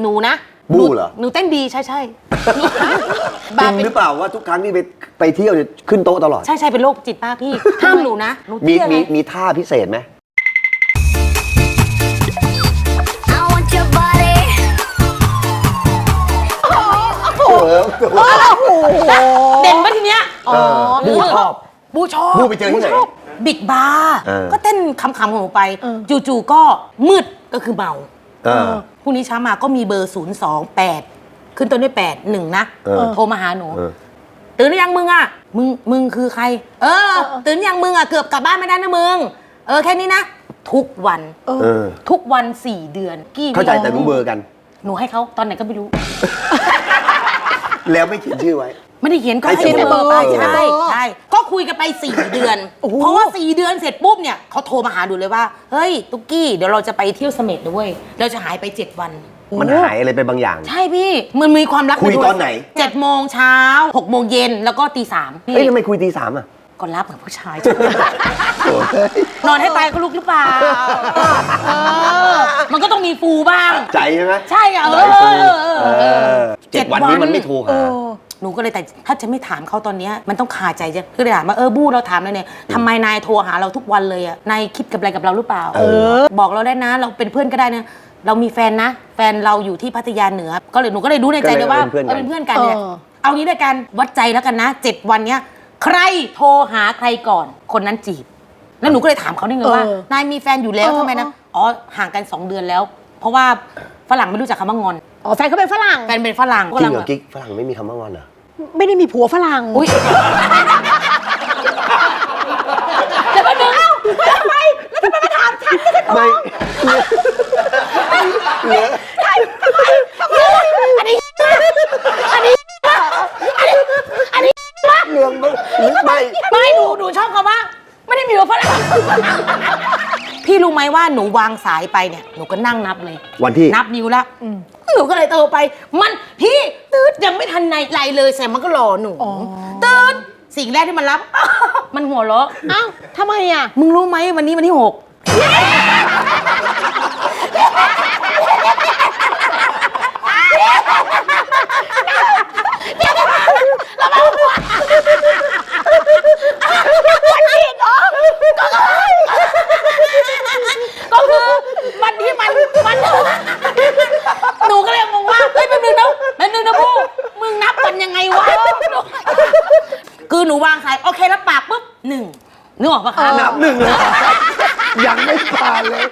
หนูนะบู้เหรอ หนูเต้นดีใช่ใช่หนูจบ้าริงเป็นหรือเปล่าว่าทุกครั้งที่ไปไปเที่ยวเนี่ยขึ้นโต๊ะตลอด ใช่ใช่เป็นโรคจิตป้าพี่ ห้ามหนูนะหนูมีเที่ยวมีเลยมีท่าพิเศษไหม I want your body. เออเด่นปะทีเนี้ยเออบู้ชอบ บูชอบบู้ไปเจอที่ไหนบูชบบิ๊กบาร์เออ ก็เต้นคำๆของหนูไป จู่ๆก็มืดก็คือเมาเออ พรุ่งนี้เช้ามาก็มีเบอร์0 2 8ขึ้นต้นด้วย8 1นะเออโทรมาหาหนูเออตื่นหรือยังมึงอะ มึงมึงคือใคร เออ ตื่นหรือยังมึงอะเกือบกลับบ้านไม่ได้นะมึง เออแค่นี้นะ ทุกวันเออทุกวัน4เดือน กี่เข้าใจแต่รู้เบอร์กัน หนูให้เขาตอนไหนก็ไม่รู้ แล้วไม่เขียนชื่อไว้ ไม่ได้เขียนก็ให้ให้เขียนเบอร์ไปเบอร์ใช่ใช่ก็คุยกันไป 4 เดือน เพราะว่า 4 เดือนเสร็จปุ๊บเนี่ยเขาโทรมาหาดูเลยว่า เฮ้ย ตุ๊กกี้เดี๋ยวเราจะไปเที่ยวเสม็ดด้วยเราจะหายไป 7 วัน มันหายอะไรไปบางอย่าง ใช่พี่มันมีความรักคุยปด้วตอนไหนเจ็ดโมงเช้าหกโมงเย็นแล้วก็ตีสามเอ้ยทำไมคุยตีสามอะก็รับเหมือนผู้ชายโอ้ยนอนให้ตายก็ลุกหรือเปล่าเออมันก็ต้องมีฟูบ้าง ใจใช่ไหมใช่อะเอใจอฟูเออเออเอเอออเจ็ดวันนี้มันไม่โทรหา หนูก็เลยแต่ถ้าจะไม่ถามเขาตอนเนี้ยมันต้องคาใจจะก็เลยถามว่าเออบู้เราถามเลยเนี่ยทำไมนายโทรหาเราทุกวันเลยอะนายคิดกับอะไรกับเราหรือเปล่า เออ บอกเราได้นะ เราเป็นเพื่อนก็ได้นะเรามีแฟนนะ แฟนเราอยู่ที่พัทยาเหนือ ก็เลยหนูก็เลยรู้ในใจเลยว่าก็เลยเป็นเพื่อนกันเออเป็นเพื่อนกันเนี่ยเออ เอางี้ด้วยกันวัดใจแล้วกันนะเจ็ดวันเนี้ยใครโทรหาใครก่อน คนนั้นจีบ แล้วหนูก็เลยถามเขาได้ไงว่าเออนายมีแฟนอยู่แล้วเออทำไมนะอ๋อห่างกัน2เดือนแล้ว เพราะว่าฝรั่งไม่รู้จักคำว่างอน อ๋อแฟนเขาเป็นฝรั่ง แฟนเป็นฝรั่งจริงเหรอฝกิ๊กฝรั่งไม่มีคำว่างอนเหรอ ไม่ได้มีผัวฝรั่งอุ้ยเดี๋ยวก็นึงไม่เหลืออันนี้อันนี้อันนี้เหลืองหรือไม่ไม่หนูหนูชอบคำว่า ไม่ได้มีว่าฝรั่ง พี่รู้ไหมว่าหนูวางสายไปเนี่ยหนูก็นั่งนับเลย วันที่ นับนิ้วแล้วหนูก็เลยโทรไป มันพี่ตืดยังไม่ทันในไรเลยแสมันก็รอหนูอ๋อตืดสิ่งแรกที่มันรับ มันหัวเราะอ้าวทำไมอะ มึงรู้ไหมวันนี้วันที่หกก็ ปากปุ๊บหนึ่งนึกออกปะคะ นับหนึ่งเลย ยังไม่ผ่านเลย